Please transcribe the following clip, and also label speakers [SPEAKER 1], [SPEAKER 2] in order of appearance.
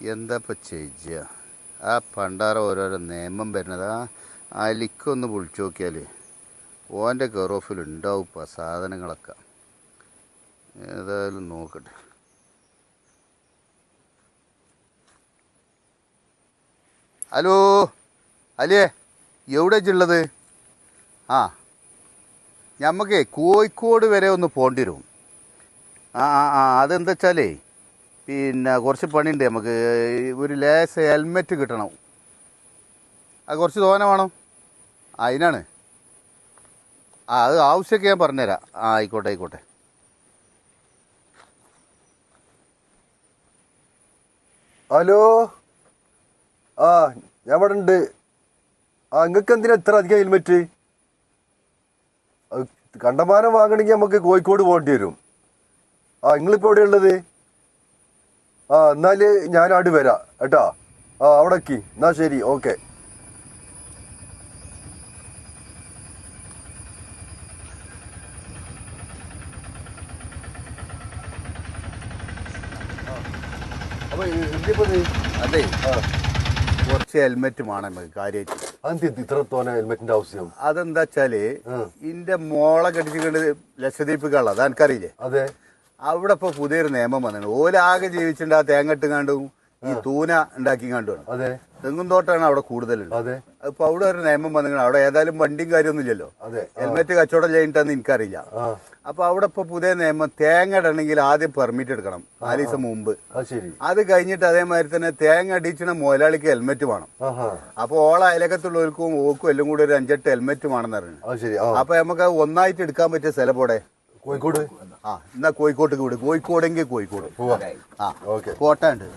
[SPEAKER 1] എന്താ ഇപ്പം ചെയ്യുക ആ പണ്ടാറ ഓരോരോ നിയമം വരുന്നത്. ആ അലിക്കൊന്ന് വിളിച്ചു നോക്കിയാൽ ഓന്റെ ഓഫിൽ ഉണ്ടാവും ഇപ്പം സാധനങ്ങളൊക്കെ. ഏതായാലും നോക്കട്ടെ. ഹലോ? അലിയേ എവിടെ ഉള്ളത് ആ. ഞമ്മക്കേ കോഴിക്കോട് വരെ ഒന്ന് പോണ്ടിരും ആ ആ ആ. അതെന്താ വെച്ചാലേ പിന്നെ കുറച്ച് പണിയുണ്ട് നമുക്ക്. ഒരു ലേസ് ഹെൽമെറ്റ് കിട്ടണം. അത് കുറച്ച് തോന വേണം. അതിനാണ് ആ അത് ആവശ്യമൊക്കെ ഞാൻ പറഞ്ഞുതരാം. ആ ആയിക്കോട്ടെ ആയിക്കോട്ടെ.
[SPEAKER 2] ഹലോ? ആ ഞാൻ ഇവിടെ ഉണ്ട് ആ നിങ്ങൾക്ക് എന്തിനാ ഇത്ര അധികം ഹെൽമെറ്റ്? കണ്ടമാനം വാങ്ങണമെങ്കിൽ നമുക്ക് കോഴിക്കോട് പോകേണ്ടി വരും. ആ നിങ്ങളിപ്പോൾ എവിടെ ഉള്ളത്? ആ എന്നാൽ ഞാൻ ആട് വരാം കേട്ടാ? ആ അവിടെ എക്കി എന്നാ ശരി ഓക്കെ.
[SPEAKER 1] അതെ. കുറച്ച് ഹെൽമെറ്റ് വേണം നമുക്ക് കാര്യമായിട്ട്.
[SPEAKER 2] ഹെൽമെറ്റിന്റെ ആവശ്യം?
[SPEAKER 1] അതെന്താ
[SPEAKER 2] വെച്ചാൽ.
[SPEAKER 1] ഇന്റെ മോളെ കടിച്ചുകൊണ്ട് ലക്ഷദ്വീപ് അത് എനിക്കറിയില്ലേ
[SPEAKER 2] അതെ.
[SPEAKER 1] അവിടെ ഇപ്പൊ പുതിയൊരു നിയമം വന്നിട്ടുണ്ട്. ഓലാകെ ജീവിച്ചിട്ടുണ്ട് ആ തേങ്ങട്ട് കണ്ടു ഈ തൂന ഉണ്ടാക്കി കണ്ടുമാണ്
[SPEAKER 2] അതെ.
[SPEAKER 1] തെങ്ങും തോട്ടാണ് അവിടെ കൂടുതലുള്ളത്. അപ്പൊ അവിടെ ഒരു നിയമം വന്നിട്ട് അവിടെ ഏതായാലും വണ്ടിയും കാര്യമൊന്നും ഇല്ലല്ലോ.
[SPEAKER 2] അതെ.
[SPEAKER 1] ഹെൽമെറ്റ് കച്ചവടം ചെയ്തിട്ടെന്ന് എനിക്കറിയില്ല. അപ്പൊ അവിടെ ഇപ്പൊ പുതിയ നിയമം തേങ്ങ ഇടണമെങ്കിൽ ആദ്യം പെർമിറ്റ് എടുക്കണം. നാല് ദിവസം മുമ്പ്.
[SPEAKER 2] അത്
[SPEAKER 1] കഴിഞ്ഞിട്ട് അതേമാതിരി തന്നെ തേങ്ങ അടിച്ചിണ മുതലാളിക്ക് ഹെൽമെറ്റ് വേണം. അപ്പൊ ഓള അയലക്കത്തുള്ളവർക്കും ഓക്കും എല്ലാം കൂടി ഒരു അഞ്ചെട്ട് ഹെൽമെറ്റ് വേണമെന്ന് പറഞ്ഞു. അപ്പൊ നമുക്ക് ഒന്നായിട്ട് എടുക്കാൻ പറ്റിയ സ്ഥലം പോടെ
[SPEAKER 2] കോഴിക്കോട്?
[SPEAKER 1] ആ എന്നാ കോഴിക്കോട്ടേക്ക് വിട്. കോഴിക്കോടെങ്കിൽ കോഴിക്കോട്. ആ
[SPEAKER 2] ഓക്കെ.
[SPEAKER 1] കോട്ട ഉണ്ട്